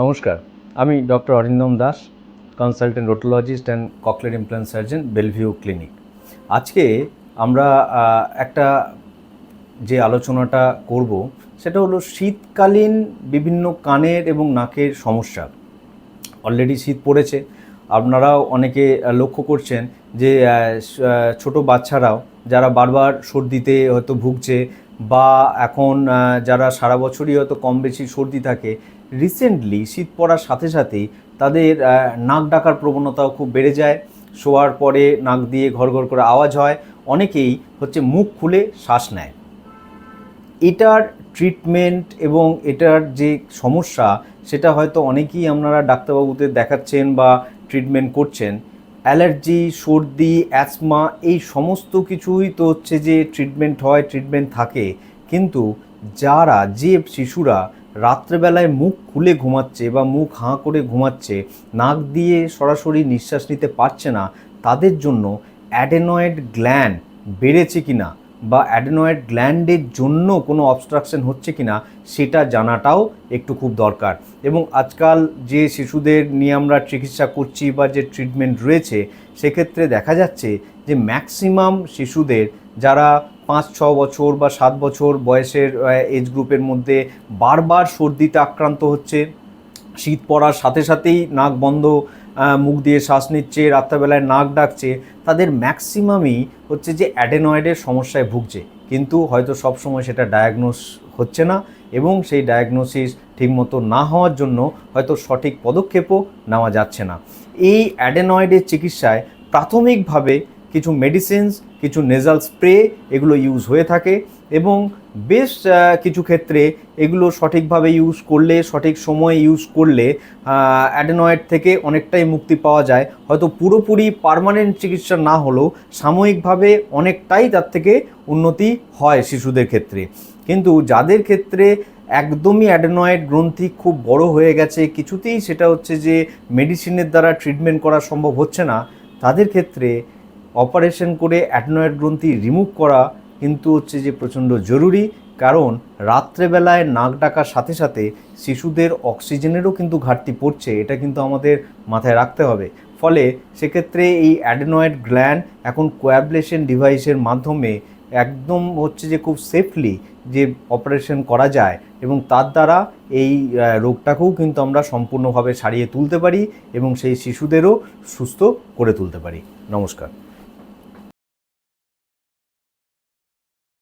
নমস্কার, আমি doctor Arindam Das consultant otologist and ককলের implant surgeon Bellevue clinic আজকে আমরা একটা যে আলোচনাটা করব, সেটা হলো শীতকালীন বিভিন্ন কানের এবং নাকের সমস্যা। অলরেডি শীত পড়েছে। আপনারাও অনেকে লক্ষ্য করছেন যে ছোট বাচ্চারাও যারা বারবার সর্দিতে হয়তো ভুগছে বা এখন যারা সারা বছরই হয়তো কম বেশি সর্দি থাকে রিসেন্টলি শীত পড়ার সাথে সাথেই তাদের নাক ডাকার প্রবণতাও খুব বেড়ে যায়। শোয়ার পরে নাক দিয়ে ঘর ঘর করে আওয়াজ হয়। অনেকেই হচ্ছে মুখ খুলে শ্বাস নেয়। এটার ট্রিটমেন্ট এবং এটার যে সমস্যা, সেটা হয়তো অনেকেই আপনারা ডাক্তারবাবুদের দেখাচ্ছেন বা ট্রিটমেন্ট করছেন। অ্যালার্জি, সর্দি অ্যাসমা এই সমস্ত কিছুই তো হচ্ছে যে ট্রিটমেন্ট হয় ট্রিটমেন্ট থাকে। কিন্তু যারা, যে শিশুরা রাত্রেবেলায় মুখ খুলে ঘুমাচ্ছে বা মুখ হাঁ করে ঘুমাচ্ছে, নাক দিয়ে সরাসরি নিঃশ্বাস নিতে পারছে না, তাদের জন্য অ্যাডেনয়েড গ্ল্যান্ড বেড়েছে কি না বা অ্যাডেনয়েড গ্ল্যান্ডের জন্য কোনো অবস্ট্রাকশন হচ্ছে কিনা সেটা জানাটাও একটু খুব দরকার। এবং আজকাল যে শিশুদের নিয়ে আমরা চিকিৎসা করছি বা যে ট্রিটমেন্ট রয়েছে, সেক্ষেত্রে দেখা যাচ্ছে যে ম্যাক্সিমাম শিশুদের যারা পাঁচ, ছ বছর বা সাত বছর বয়সের এজ গ্রুপের মধ্যে বারবার সর্দিতে আক্রান্ত হচ্ছে। শীত পড়ার সাথে সাথেই নাক বন্ধ মুখ দিয়ে শ্বাস নিচ্ছে, রাত্রেবেলায় নাক ডাকছে। তাদের ম্যাক্সিমামই হচ্ছে যে অ্যাডেনয়েডের সমস্যায় ভুগছে। কিন্তু হয়তো সবসময় সেটা ডায়াগনোস হচ্ছে না এবং সেই ডায়াগনোসিস ঠিকমতো না হওয়ার জন্য হয়তো সঠিক পদক্ষেপও নেওয়া যাচ্ছে না। এই অ্যাডেনয়েডের চিকিৎসায় প্রাথমিকভাবে কিছু মেডিসিনস কিছু নেজাল স্প্রে এগুলো ইউজ হয়ে থাকে এবং বেশ কিছু ক্ষেত্রে এগুলো সঠিকভাবে ইউজ করলে, সঠিক সময়ে ইউজ করলে অ্যাডেনয়েড থেকে অনেকটাই মুক্তি পাওয়া যায়। হয়তো পুরোপুরি পার্মানেন্ট চিকিৎসা না হলেও সাময়িকভাবে অনেকটাই তার থেকে উন্নতি হয় শিশুদের ক্ষেত্রে। কিন্তু যাদের ক্ষেত্রে একদমই অ্যাডেনয়েড গ্রন্থি খুব বড় হয়ে গেছে, কিছুতেই সেটা হচ্ছে যে মেডিসিনের দ্বারা ট্রিটমেন্ট করা সম্ভব হচ্ছে না, তাদের ক্ষেত্রে অপারেশন করে অ্যাডেনয়েড গ্রন্থি রিমুভ করা কিন্তু হচ্ছে যে প্রচণ্ড জরুরি। কারণ রাত্রেবেলায় নাক ডাকার সাথে সাথে শিশুদের অক্সিজেনেরও কিন্তু ঘাটতি পড়ছে, এটা কিন্তু আমাদের মাথায় রাখতে হবে। ফলে সেক্ষেত্রে এই অ্যাডেনয়েড গ্ল্যান্ড এখন কোয়াবলেশন ডিভাইসের মাধ্যমে একদম হচ্ছে যে খুব সেফলি যে অপারেশন করা যায় এবং তার দ্বারা এই রোগটাকেও কিন্তু আমরা সম্পূর্ণভাবে সারিয়ে তুলতে পারি এবং সেই শিশুদেরও সুস্থ করে তুলতে পারি। নমস্কার।